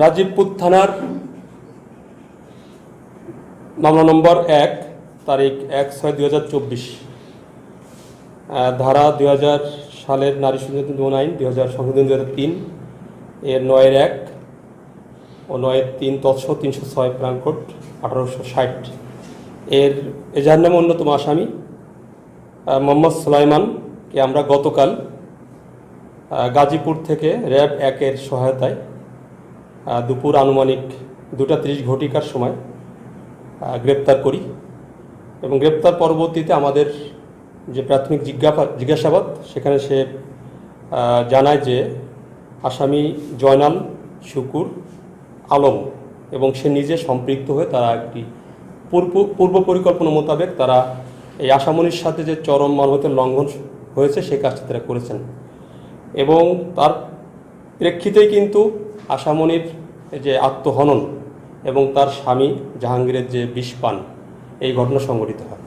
রাজীবপুর থানার মামলা নম্বর এক, তারিখ এক ছয় দুই হাজার চব্বিশ। ধারা দুই হাজার সালের নারী সংশোধন আইন দুই হাজার সংশোধন হাজার তিন, এর নয়ের এক ও নয়ের তিন তৎস তিনশো ছয় প্রাণকোট আঠারোশো ষাট। এর এজাহার নামে অন্যতম আসামি মোহাম্মদ সুলাইমানকে আমরা গতকাল গাজীপুর থেকে র্যাব একের সহায়তায় দুপুর আনুমানিক দুটা তিরিশ ঘটিকার সময় গ্রেপ্তার করি এবং গ্রেপ্তার পরবর্তীতে আমাদের যে প্রাথমিক জিজ্ঞাসাবাদ, সেখানে সে জানায় যে আসামি জয়নাল শুকুর আলম এবং সে নিজে সম্পৃক্ত হয়ে তারা একটি পূর্ব পূর্ব পরিকল্পনা মোতাবেক তারা এই আসামনির সাথে যে চরম মানবতের লঙ্ঘন হয়েছে, সে কাজটি তারা করেছেন। এবং তার প্রেক্ষিতেই কিন্তু আশামণির যে আত্মহনন এবং তার স্বামী জাহাঙ্গীরের যে বিষপান, এই ঘটনা সংঘটিত হয়।